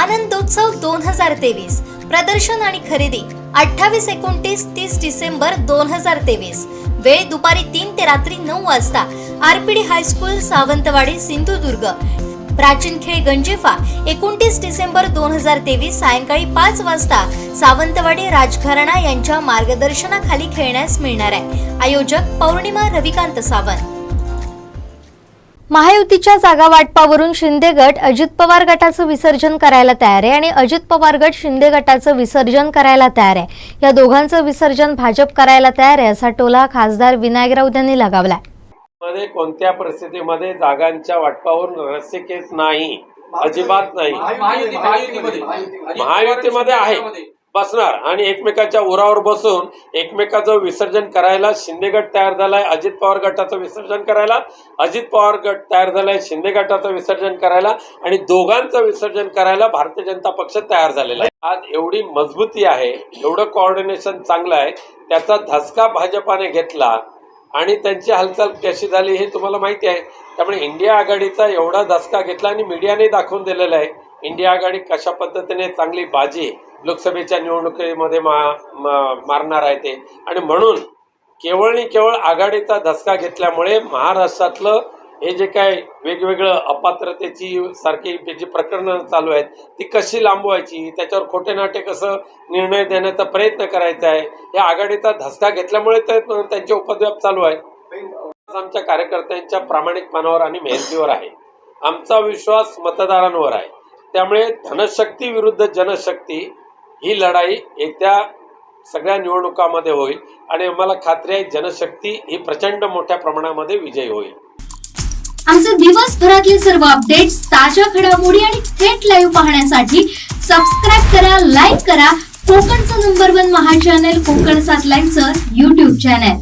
आनंदोत्सव दोन हजार तेवीस. प्रदर्शन आणि खरेदी अठ्ठावीस एकोणतीस तीस डिसेंबर दोन हजार तेवीस. वेळ दुपारी तीन ते रात्री नऊ वाजता. RPD high school Sawantwadi Sindhudurg. प्राचीन खेळ गंजेफा एकोणतीस डिसेंबर दोन हजार तेवीस सायंकाळी पाच वाजता. सावंतवाडी राजघराणा यांच्या मार्गदर्शनाखाली खेळण्यास मिळणार आहे. आयोजक पौर्णिमा रविकांत सावंत. महायुतीच्या जागा वाटपावरून शिंदे गट अजित पवार गटाचं विसर्जन करायला तयार आहे आणि अजित पवार गट शिंदे गटाचं विसर्जन करायला तयार आहे. या दोघांचं विसर्जन भाजप करायला तयार आहे असा टोला खासदार विनायक राऊत यांनी लगावलाय. मध्ये कोणत्या परिस्थितीमध्ये जागांच्या वाटपावरून रस्सीकेस नाही अजिबात नाही. महायुती महायुतीमध्ये. महायुतीमध्ये आहे. बसणार आणि एकमेकाच्या उरावर बसून एकमेकाचं विसर्जन करायला शिंदे गट तयार झालाय अजित पवार गटाचं विसर्जन करायला अजित पवार गट तयार झालाय शिंदे गटाचं विसर्जन करायला आणि दोघांचं विसर्जन करायला भारतीय जनता पक्ष तयार झालेला आहे. आज एवढी मजबूती आहे एवढं कोऑर्डिनेशन चांगलं आहे त्याचा धसका भाजपाने घेतला आणि त्यांची हालचाल कशी झाली हे तुम्हाला माहिती आहे. त्यामुळे इंडिया आघाडीचा एवढा धसका घेतला आणि मीडियाने दाखवून दिलेला आहे. इंडिया आघाडी कशा पद्धतीने चांगली बाजी लोकसभेच्या निवडणुकीमध्ये मा मा- मारणार आहे ते? आणि म्हणून केवळ आणि केवळ आघाडीचा धसका घेतल्यामुळे महाराष्ट्रातलं हे जे काय वेगवेगळं अपात्रतेची सारखी जी प्रकरणं चालू आहेत ती कशी लांबवायची? त्याच्यावर खोटे नाटे कसं निर्णय देण्याचा प्रयत्न करायचा आहे? या आघाडीचा धसका घेतल्यामुळे तर त्यांचे उपद्व्याप चालू आहेत. आमच्या कार्यकर्त्यांच्या प्रामाणिकपणावर आणि मेहनतीवर आहे. आमचा विश्वास मतदारांवर आहे. त्यामुळे धनशक्ती विरुद्ध जनशक्ती ही लढाई येत्या सगळ्या निवडणुकामध्ये होईल. आणि आम्हाला खात्री आहे जनशक्ती ही प्रचंड मोठ्या प्रमाणामध्ये विजयी होईल. आमचे दिवसभरातील सर्व अपडेट्स ताज्या घडामोडी आणि थेट लाईव्ह पाहण्यासाठी सबस्क्राईब करा लाईक करा. कोकणचं number one Maha channel Konkan सात लाईनचं युट्यूब चॅनल